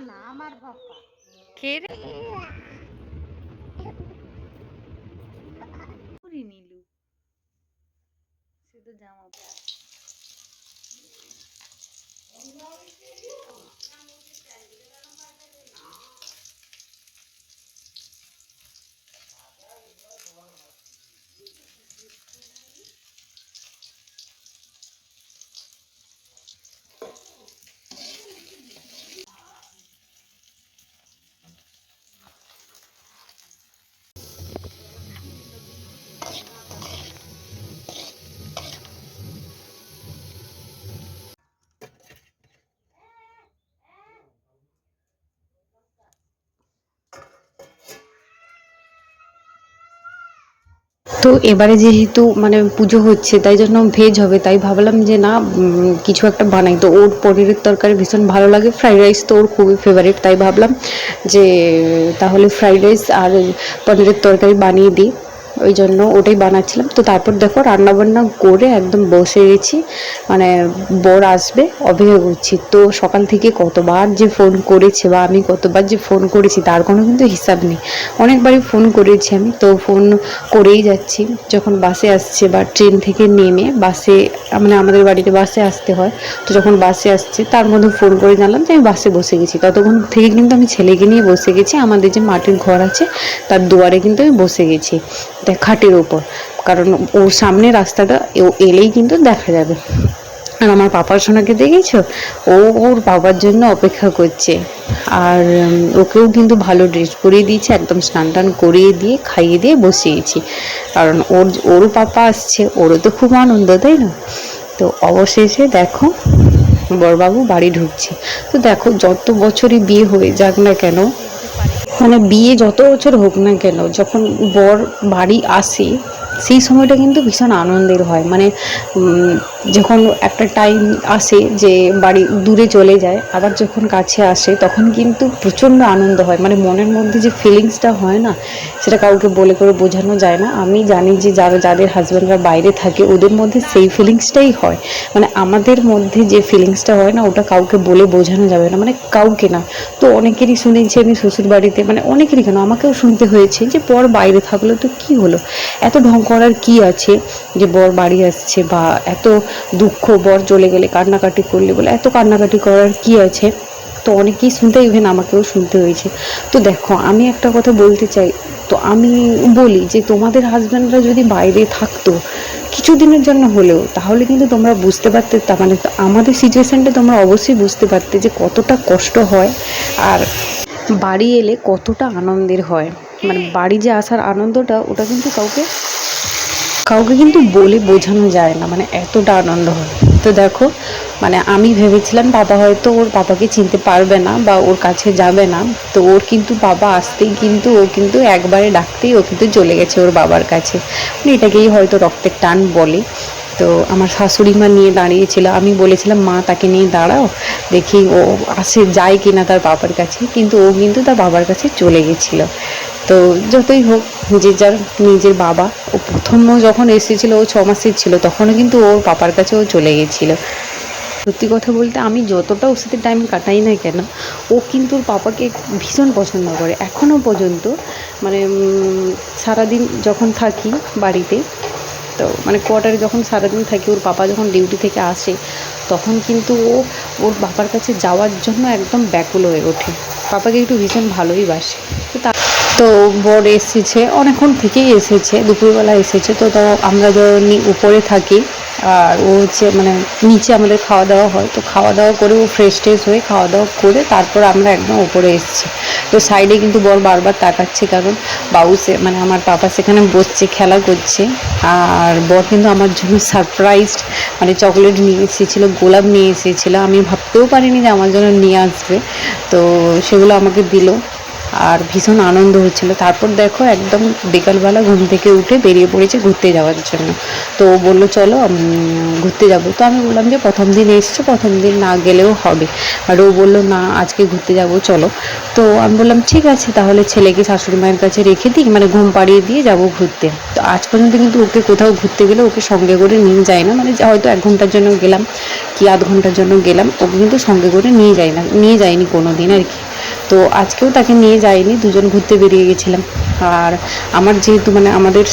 না আমার বাবা। কে রে? নিলু নীলু। সে তো জামা তো এবারে যেহেতু মানে পুজো হচ্ছে, তাই জন্য ভেজ হবে, তাই ভাবলাম যে না কিছু একটা বানাই। তো ওর পনিরের তরকারি ভীষণ ভালো লাগে ফ্রাইড রাইস তো ওর খুবই ফেভারিট তাই ভাবলাম যে তাহলে ফ্রাইড রাইস আর পনিরের তরকারি বানিয়ে দিই। ওই জন্য ওটাই বানাচ্ছিলাম। তো তারপর দেখো রান্না বান্না করে একদম বসে গেছি। মানে বর আসবে, অপেক্ষা করছি। তো সকাল থেকে কতবার যে ফোন করেছে বা আমি কতবার যে ফোন করেছি, তার কোনো কিন্তু হিসাব নেই। অনেকবারই ফোন করেছি আমি। তো ফোন করেই যাচ্ছি। যখন বাসে আসছে বা ট্রেন থেকে নেমে বাসে মানে আমাদের বাড়িতে বাসে আসতে হয়। তো যখন বাসে আসছে, তার মধ্যে ফোন করে জানলাম যে আমি বাসে বসে গেছি। ততক্ষণ থেকে কিন্তু আমি ছেলেকে নিয়ে বসে গেছি। আমাদের যে মাটির ঘর আছে, তার দুয়ারে কিন্তু আমি বসে গেছি। খাটের ওপর। কারণ ওর সামনে রাস্তাটা, ও এলেই কিন্তু দেখা যাবে। আর আমার পাপার সোনাকে দেখেছ? ও ওর বাবার জন্য অপেক্ষা করছে। আর ওকেও কিন্তু ভালো ড্রেস পরিয়ে দিয়েছে, একদম স্নান টান করিয়ে দিয়ে, খাইয়ে দিয়ে বসিয়েছি। কারণ ওর, ওরও পাপা আসছে, ওরও তো খুব আনন্দ, তাই না? তো অবশেষে দেখো, বড়বাবু বাড়ি ঢুকছে। তো দেখো, যত বছরই বিয়ে হয়ে যাক না কেন মানে বিয়ে যত বছর হোক না কেন যখন বর বাড়ি আসে সেই সময়টা কিন্তু ভীষণ আনন্দের হয়। মানে যখন একটা টাইম আসে যে বাড়ি দূরে চলে যায়, আবার যখন কাছে আসে, তখন কিন্তু প্রচণ্ড আনন্দ হয়। মানে মনের মধ্যে যে ফিলিংসটা হয় না, সেটা কাউকে বলে করে বোঝানো যায় না। আমি জানি যে যারা, যাদের হাজব্যান্ডরা বাইরে থাকে, ওদের মধ্যে সেই ফিলিংসটাই হয়। মানে আমাদের মধ্যে যে ফিলিংসটা হয় না, ওটা কাউকে বলে বোঝানো যাবে না। মানে কাউকে না। তো অনেকেরই শুনেছি আমি শ্বশুর বাড়িতে মানে অনেকেরই কেন, আমাকেও শুনতে হয়েছে যে, পর বাইরে থাকল তো কি হলো? এত ঢং করার কি আছে যে বর বাড়ি আসছে বা এত দুঃখ, বর চলে গেলে, কান্নাকাটি করলে বলে, এত কান্নাকাটি করার কি আছে? তো অনেকেই শুনতে ইভেন আমাকেও শুনতে হয়েছে। তো দেখো, আমি একটা কথা বলতে চাই। তো আমি বলি যে তোমাদের হাজব্যান্ডরা যদি বাইরে থাকতো, কিছুদিনের জন্য হলেও, তাহলে কিন্তু তোমরা বুঝতে পারতে, তা মানে আমাদের সিচুয়েশানটা তোমরা অবশ্যই বুঝতে পারতে যে কতটা কষ্ট হয় আর বাড়ি এলে কতটা আনন্দের হয়। মানে বাড়ি যে আসার আনন্দটা, ওটা কিন্তু কাউকে কাউকে কিন্তু বলে বোঝানো যায় না মানে এতটা আনন্দ হয়। তো দেখো মানে আমি ভেবেছিলাম বাবা হয়তো ওর বাবাকে চিনতে পারবে না বা ওর কাছে যাবে না, তো ওর কিন্তু বাবা আসতেই কিন্তু ও কিন্তু একবারে ডাকতেই ও কিন্তু চলে গেছে ওর বাবার কাছে। মানে এটাকেই হয়তো রক্তের টান বলে। তো আমার শাশুড়ি মা নিয়ে দাঁড়িয়েছিল, আমি বলেছিলাম, মা, তাকে নিয়ে দাঁড়াও, দেখি ও আসে, যায় কিনা তার বাবার কাছে। কিন্তু ও কিন্তু তার বাবার কাছে চলে গেছিল। তো যতই হোক যে যার নিজের বাবা, ও প্রথমও যখন এসেছিল, ও ছ মাসের ছিল, তখনও কিন্তু ওর পাপার কাছে ও চলে গেছিল। সত্যি কথা বলতে, আমি যতটা ওর সাথে টাইম কাটাই না কেন, ও কিন্তু ওর পাপাকে ভীষণ পছন্দ করে। এখনও পর্যন্ত মানে সারাদিন যখন থাকি বাড়িতে, তো মানে কোয়ার্টারে যখন সারাদিন থাকি, ওর পাপা যখন ডিউটি থেকে আসে, তখন কিন্তু ও, ওর বাবার কাছে যাওয়ার জন্য একদম ব্যাকুল হয়ে ওঠে। পাপাকে একটু ভীষণ ভালোই বাসে। তো তা তো বর এসেছে, অনেকক্ষণ থেকেই এসেছে, দুপুরবেলা এসেছে। তো তো আমরা ধরুন উপরে থাকি, আর ও হচ্ছে মানে নিচে আমাদের খাওয়া দাওয়া হয়। তো খাওয়া দাওয়া করে ও ফ্রেশ ট্রেশ হয়ে খাওয়া দাওয়া করে তারপর আমরা একদম উপরে এসেছি। তো সাইডে কিন্তু বর বারবার তাকাচ্ছে, কারণ বাবু সে মানে আমার পাপা সেখানে বসছে, খেলা করছে। আর বর কিন্তু আমার জন্য সারপ্রাইজড মানে চকলেট নিয়ে এসেছিল, গোলাপ নিয়ে এসেছিল। আমি ভাবতেও পারিনি যে আমার জন্য নিয়ে আসবে। তো সেগুলো আমাকে দিল। আর ভীষণ আনন্দ হচ্ছিল। তারপর দেখো একদম বিকালবেলা ঘুম থেকে উঠে বেরিয়ে পড়েছে ঘুরতে যাওয়ার জন্য। তো ও বলল, চলো ঘুরতে যাব। তো আমি বললাম যে, প্রথম দিন এসছো, প্রথম দিন না গেলেও হবে। আর ও বলল, না, আজকে ঘুরতে যাব, চলো। তো আমি বললাম, ঠিক আছে, তাহলে ছেলেকে শাশুড়ি মায়ের কাছে রেখে দিই মানে ঘুম পাড়িয়ে দিয়ে যাব ঘুরতে। তো আজ পর্যন্ত কিন্তু ওকে কোথাও ঘুরতে গেলে ওকে সঙ্গে করে নিয়ে যায় না। মানে হয়তো এক ঘণ্টার জন্য গেলাম, কি আধ ঘণ্টার জন্য গেলাম, ওকে কিন্তু সঙ্গে করে নিয়ে যায় না, নিয়ে যায়নি কোনো দিন আর কি। তো আজকেও তাকে নিয়ে যায়নি দুজন ঘুরতে বেরিয়ে গেছিলাম। আর আমার যেহেতু মানে আমাদের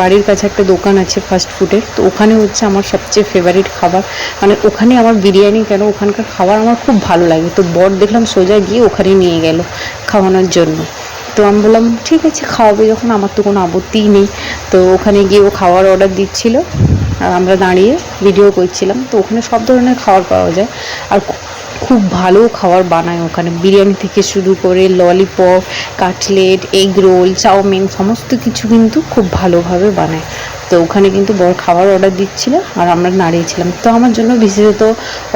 বাড়ির কাছে একটা দোকান আছে ফাস্ট ফুডের তো ওখানে হচ্ছে আমার সবচেয়ে ফেভারিট খাবার। মানে ওখানে আমার বিরিয়ানি কেন, ওখানকার খাবার আমার খুব ভালো লাগে। তো বর দেখলাম সোজা গিয়ে ওখানে নিয়ে গেল খাওয়ানোর জন্য। তো আমি বললাম, ঠিক আছে, খাওয়াবে, যখন আমার তো কোনো আপত্তিই নেই। তো ওখানে গিয়ে ও খাওয়ার অর্ডার দিচ্ছিল। আর আমরা দাঁড়িয়ে ভিডিও করছিলাম। তো ওখানে সব ধরনের খাবার পাওয়া যায়। আর খুব ভালো খাবার বানায় ওখানে। বিরিয়ানি থেকে শুরু করে lollipop cutlet egg roll chowmein, সমস্ত কিছু কিন্তু খুব ভালোভাবে বানায়। তো ওখানে কিন্তু বড় খাবার অর্ডার দিচ্ছিল আর আমরা নাড়িয়েছিলাম। তো আমার জন্য বিশেষত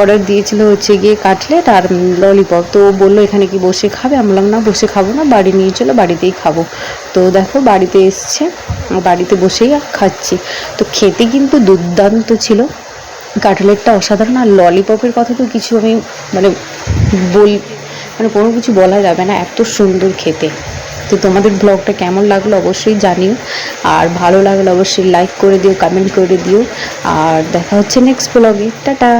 অর্ডার দিয়েছিল হচ্ছে গিয়ে কাটলেট আর ললিপপ তো বলল, এখানে কি বসে খাবে? আমি বললাম, না, বসে খাব না, বাড়ি নিয়ে চলো, বাড়িতেই খাব। তো দেখো, বাড়িতে এসছে, বাড়িতে বসেই খাচ্ছি। তো খেতে কিন্তু দুর্দান্ত ছিল। কাটলেটটা অসাধারণ আর ললিপপের কথা তো কিছু আমি মানে বল মানে কোনো কিছু বলা যাবে না, এত সুন্দর খেতে। তো তোমাদের ব্লগটা কেমন লাগল অবশ্যই জানিও, আর ভালো লাগল অবশ্যই লাইক করে দিও কমেন্ট করে দিও, আর দেখা হচ্ছে নেক্সট ব্লগে টাটা!